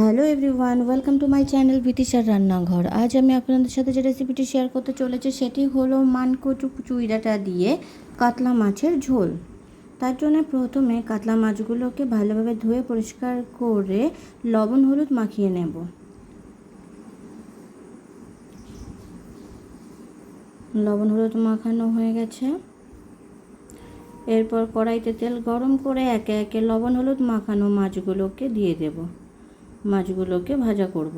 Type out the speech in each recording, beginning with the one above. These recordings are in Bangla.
Hello everyone welcome to my channel বিতিশার রান্নাঘর আজ আমি আপনাদের সাথে যে রেসিপিটি শেয়ার করতে চলেছি, সেটি হলো মানকচু চুইডাটা দিয়ে কাতলা মাছের ঝোল। তার জন্য প্রথমে কাতলা মাছগুলোকে ভালোভাবে ধুয়ে পরিষ্কার করে লবণ হলুদ মাখিয়ে নেব। লবণ হলুদ মাখানো হয়ে গেছে। এরপর কড়াইতে তেল গরম করে একে একে লবণ হলুদ মাখানো মাছগুলোকে দিয়ে দেব। মাছগুলোকে ভাজা করব।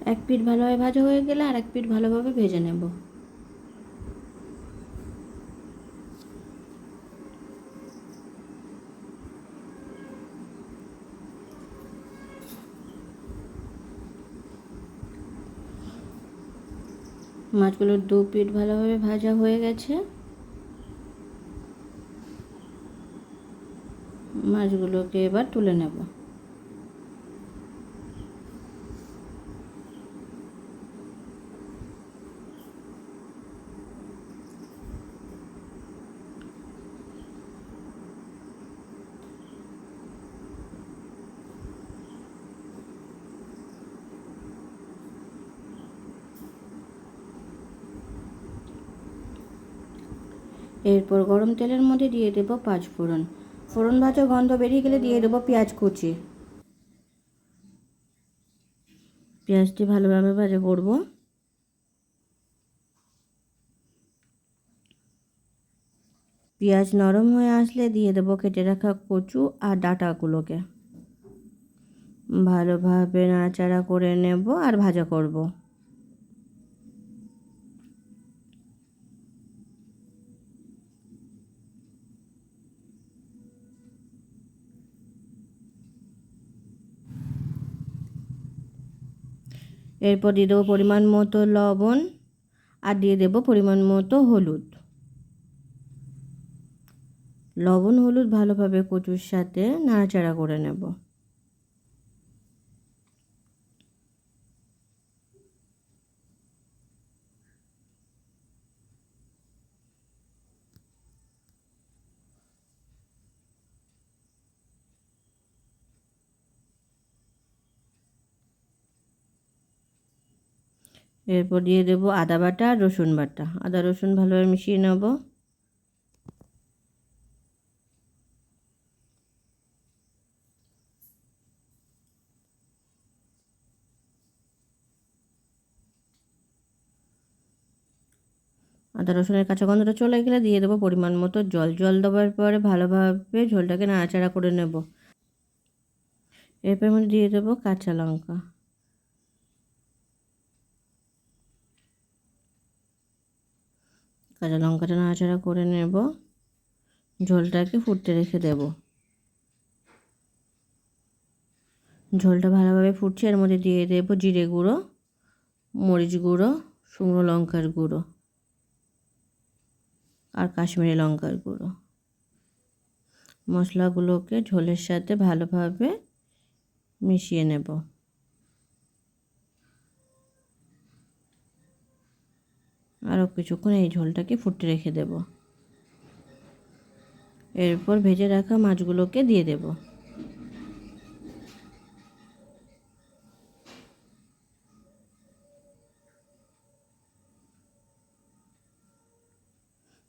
এক পিঠ ভালোভাবে ভাজা হয়ে গেলে আর এক পিঠ ভালোভাবে ভেজে নেব। মাছগুলোর দু পিঠ ভালোভাবে ভাজা হয়ে গেছে। মাছগুলোকে এবার তুলে নেব। এরপর গরম তেলের মধ্যে দিয়ে দেবো পাঁচ ফোড়ন। ফোড়ন ভাজা গন্ধ বেরিয়ে গেলে দিয়ে দেবো পেঁয়াজ কুচি। পেঁয়াজটি ভালোভাবে ভাজা করব। পেঁয়াজ নরম হয়ে আসলে দিয়ে দেবো কেটে রাখা কচু আর ডাটাগুলোকে। ভালোভাবে নাড়াচাড়া করে নেব আর ভাজা করব। এরপর দিয়ে দেবো পরিমাণ মতো লবণ আর দিয়ে দেবো পরিমাণ মতো হলুদ। লবণ হলুদ ভালোভাবে কচুর সাথে নাড়াচাড়া করে নেব। এরপর দিয়ে দেবো আদা বাটা আর রসুন বাটা। আদা, রসুন ভালোভাবে মিশিয়ে নেব। আদা, রসুনের কাঁচা গন্ধটা চলে গেলে দিয়ে দেবো পরিমাণ মতো জল। জল দেওয়ার পরে ভালোভাবে ঝোলটাকে নাড়াচাড়া করে নেব। এরপর মধ্যে দিয়ে দেবো কাঁচা লঙ্কা। কাঁচা লঙ্কাটা নাড়াচাড়া করে নেব। ঝোলটাকে ফুটতে রেখে দেব। ঝোলটা ভালোভাবে ফুটছে, এর মধ্যে দিয়ে দেবো জিরে গুঁড়ো, মরিচ গুঁড়ো, শুকনো লঙ্কার গুঁড়ো আর কাশ্মীরি লঙ্কার গুঁড়ো। মশলাগুলোকে ঝোলের সাথে ভালোভাবে মিশিয়ে নেব। আরও কিছুক্ষণ এই ঝোলটাকে ফুটে রেখে দেব। এরপর ভেজে রাখা মাছগুলোকে দিয়ে দেব।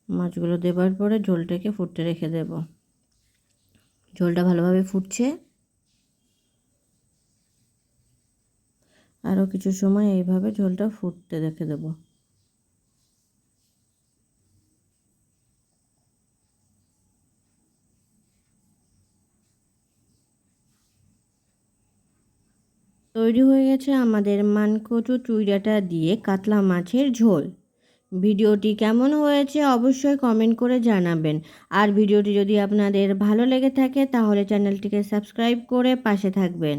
মাছগুলো দেবার পরে ঝোলটাকে ফুটতে রেখে দেব। ঝোলটা ভালোভাবে ফুটছে। আরও কিছু সময় এইভাবে ঝোলটা ফুটতে রেখে দেবো। তৈরি হয়ে গেছে আমাদের মানকচু চুইডাটা দিয়ে কাতলা মাছের ঝোল। ভিডিওটি কেমন হয়েছে অবশ্যই কমেন্ট করে জানাবেন। আর ভিডিওটি যদি আপনাদের ভালো লেগে থাকে তাহলে চ্যানেলটিকে সাবস্ক্রাইব করে পাশে থাকবেন।